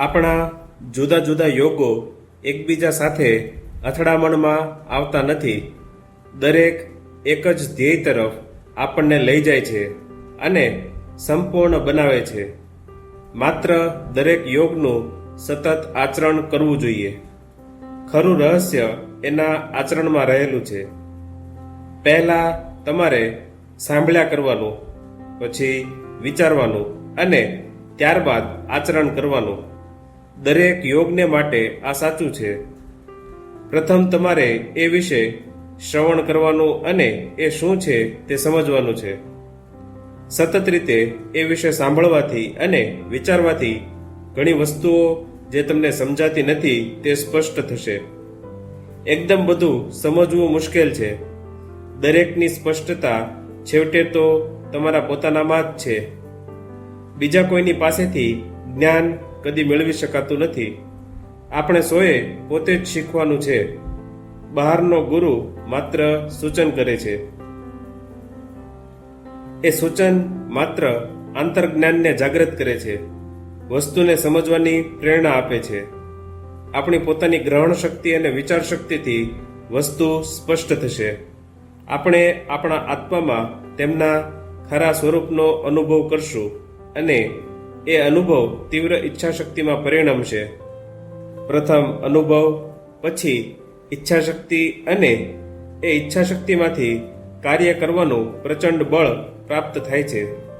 આપણા જુદા જુદા યોગો એકબીજા સાથે અથડામણમાં આવતા નથી. દરેક એક જ ધ્યેય તરફ આપણને લઈ જાય છે અને સંપૂર્ણ બનાવે છે. માત્ર દરેક યોગનું સતત આચરણ કરવું જોઈએ. ખરું રહસ્ય એના આચરણમાં રહેલું છે. પહેલાં તમારે સાંભળ્યા કરવાનું, પછી વિચારવાનું અને ત્યારબાદ આચરણ કરવાનું. દરેક યોગને માટે આ સાચું છે. પ્રથમ તમારે એ વિશે શ્રવણ કરવાનું અને એ શું છે તે સમજવાનું છે. સતત રીતે એ વિશે સાંભળવાથી અને વિચારવાથી ઘણી વસ્તુઓ જે તમને સમજાતી નથી તે સ્પષ્ટ થશે. એકદમ બધું સમજવું મુશ્કેલ છે. દરેકની સ્પષ્ટતા છેવટે તો તમારા પોતાનામાં જ છે. બીજા કોઈની પાસેથી જ્ઞાન કદી મેળવી શકાતું નથી. આપણે સોએ પોતે જ શીખવાનું છે. બહારનો ગુરુ માત્ર સૂચન કરે છે. એ સૂચન માત્ર આંતરજ્ઞાનને જાગૃત કરે છે. વસ્તુને સમજવાની પ્રેરણા આપે છે. આપણી પોતાની ગ્રહણ શક્તિ અને વિચાર શક્તિથી વસ્તુ સ્પષ્ટ થશે. આપણે આપણા આત્મામાં તેમના ખરા સ્વરૂપનો અનુભવ કરશું અને એ અનુભવ તીવ્ર ઈચ્છાશક્તિમાં પરિણમશે. પ્રથમ અનુભવ, પછી ઈચ્છાશક્તિ અને એ ઈચ્છાશક્તિમાંથી કાર્ય કરવાનું પ્રચંડ બળ પ્રાપ્ત થાય છે.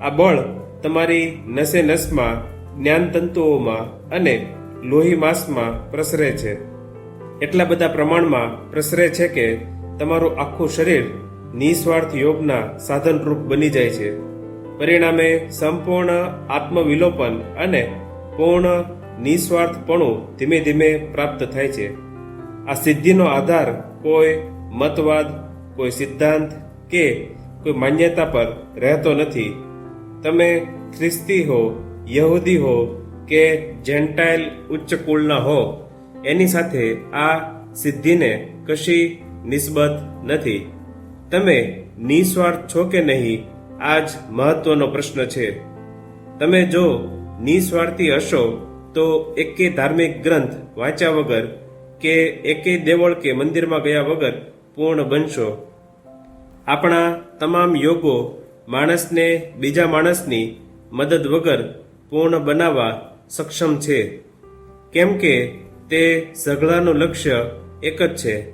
આ બળ તમારી નસે નસમાં જ્ઞાન તંતુઓમાં અને લોહી માસમાં પ્રસરે છે. એટલા બધા પ્રમાણમાં પ્રસરે છે કે તમારું આખું શરીર નિસ્વાર્થ યોગના સાધનરૂપ બની જાય છે. પરિણામે સંપૂર્ણ આત્મવિલોપન અને પૂર્ણ નિસ્વાર્થપણું ધીમે ધીમે પ્રાપ્ત થાય છે. આ સિદ્ધિનો આધાર કોઈ મતવાદ, કોઈ સિદ્ધાંત કે કોઈ માન્યતા પર રહેતો નથી. તમે ખ્રિસ્તી હો, યહૂદી હો કે જેન્ટાઇલ ઉચ્ચ કુળના હો, એની સાથે આ સિદ્ધિને કશી નિસ્બત નથી. તમે નિસ્વાર્થ છો કે નહીં આ જ મહત્વનો પ્રશ્ન છે. તમે જો નિસ્વાર્થી હશો, તો એકે ધાર્મિક ગ્રંથ વાંચ્યા વગર કે એકે દેવળ કે મંદિરમાં ગયા વગર પૂર્ણ બનશો. આપણા તમામ યોગો માણસને બીજા માણસની મદદ વગર પૂર્ણ બનાવવા સક્ષમ છે. કેમ કે તે ઝઘડાનું લક્ષ્ય એક જ છે.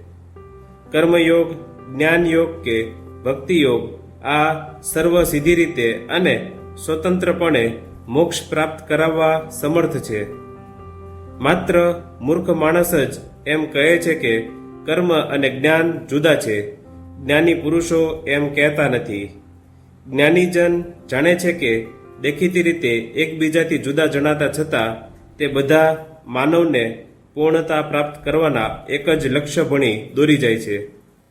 કર્મયોગ, જ્ઞાનયોગ કે ભક્તિયોગ આ સર્વ સીધી રીતે અને સ્વતંત્રપણે મોક્ષ પ્રાપ્ત કરાવવા સમર્થ છે. માત્ર મૂર્ખ માણસ જ એમ કહે છે કે કર્મ અને જ્ઞાન જુદા છે. જ્ઞાની પુરુષો એમ કહેતા નથી. જ્ઞાનીજન જાણે છે કે દેખીતી રીતે એકબીજાથી જુદા જણાતા છતાં તે બધા માનવને પૂર્ણતા પ્રાપ્ત કરવાના એક જ લક્ષ્ય ભણી દોરી જાય છે.